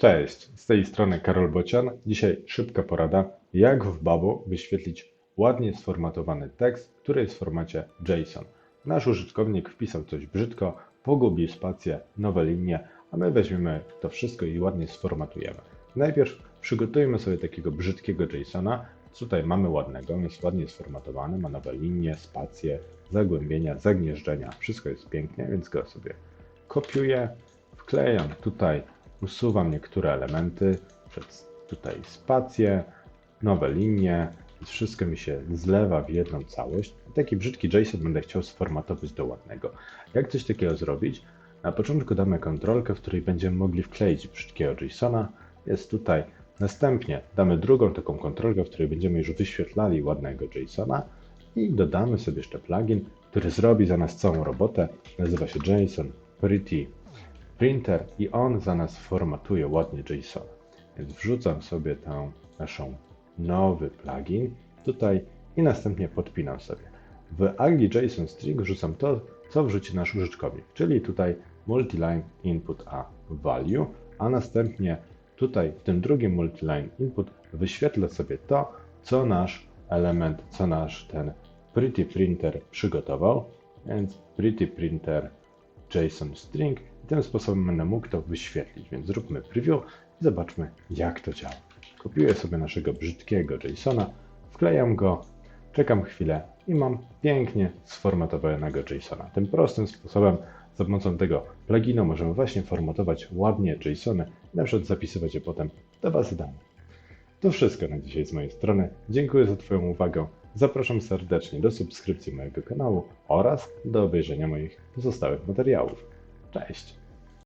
Cześć, z tej strony Karol Bocian. Dzisiaj szybka porada, jak w Babo wyświetlić ładnie sformatowany tekst, który jest w formacie JSON. Nasz użytkownik wpisał coś brzydko, pogubił spację, nowe linie, a my weźmiemy to wszystko i ładnie sformatujemy. Najpierw przygotujmy sobie takiego brzydkiego JSONa. Tutaj mamy ładnego, jest ładnie sformatowany, ma nowe linie, spacje, zagłębienia, zagnieżdżenia. Wszystko jest pięknie, więc go sobie kopiuję, wklejam tutaj, usuwam niektóre elementy, przed tutaj spacje, nowe linie, wszystko mi się zlewa w jedną całość. Taki brzydki JSON będę chciał sformatować do ładnego. Jak coś takiego zrobić? Na początku damy kontrolkę, w której będziemy mogli wkleić brzydkiego JSONa. Jest tutaj. Następnie damy drugą taką kontrolkę, w której będziemy już wyświetlali ładnego JSONa i dodamy sobie jeszcze plugin, który zrobi za nas całą robotę. Nazywa się JSON Pretty Printer i on za nas formatuje ładnie JSON. Więc wrzucam sobie ten naszą nowy plugin tutaj i następnie podpinam sobie. W Agli JSON String wrzucam to, co wrzuci nasz użytkownik, czyli tutaj multiline input a value, a następnie tutaj w tym drugim multiline input wyświetlę sobie to, co nasz element, co nasz ten pretty printer przygotował, więc pretty printer JSON string i tym sposobem będę mógł to wyświetlić. Więc zróbmy preview i zobaczmy jak to działa. Kopiuję sobie naszego brzydkiego JSONa, wklejam go, czekam chwilę i mam pięknie sformatowanego JSONa. Tym prostym sposobem za pomocą tego pluginu możemy właśnie formatować ładnie JSONy i na przykład zapisywać je potem do bazy danych. To wszystko na dzisiaj z mojej strony. Dziękuję za Twoją uwagę. Zapraszam serdecznie do subskrypcji mojego kanału oraz do obejrzenia moich pozostałych materiałów. Cześć!